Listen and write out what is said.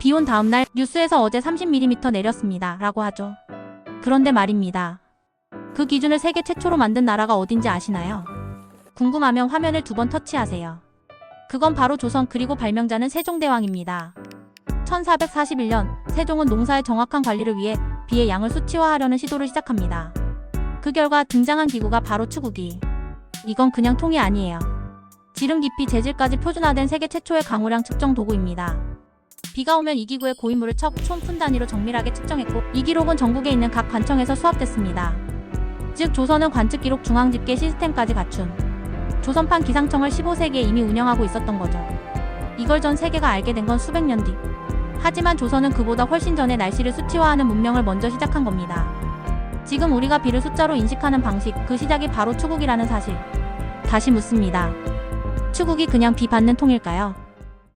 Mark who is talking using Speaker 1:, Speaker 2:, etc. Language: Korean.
Speaker 1: 비 온 다음날 뉴스에서 어제 30mm 내렸습니다. 라고 하죠. 그런데 말입니다. 그 기준을 세계 최초로 만든 나라가 어딘지 아시나요? 궁금하면 화면을 두 번 터치하세요. 그건 바로 조선 그리고 발명자는 세종대왕입니다. 1441년 세종은 농사의 정확한 관리를 위해 비의 양을 수치화하려는 시도를 시작합니다. 그 결과 등장한 기구가 바로 추구기. 이건 그냥 통이 아니에요. 지름 깊이 재질까지 표준화된 세계 최초의 강우량 측정 도구입니다. 비가 오면 이 기구에 고인물을 척 촌푼 단위로 정밀하게 측정했고 이 기록은 전국에 있는 각 관청에서 수합됐습니다. 즉 조선은 관측 기록 중앙 집계 시스템까지 갖춘 조선판 기상청을 15세기에 이미 운영하고 있었던 거죠. 이걸 전 세계가 알게 된 건 수백 년 뒤. 하지만 조선은 그보다 훨씬 전에 날씨를 수치화하는 문명을 먼저 시작한 겁니다. 지금 우리가 비를 숫자로 인식하는 방식, 그 시작이 바로 추국이라는 사실. 다시 묻습니다. 추국이 그냥 비 받는 통일까요?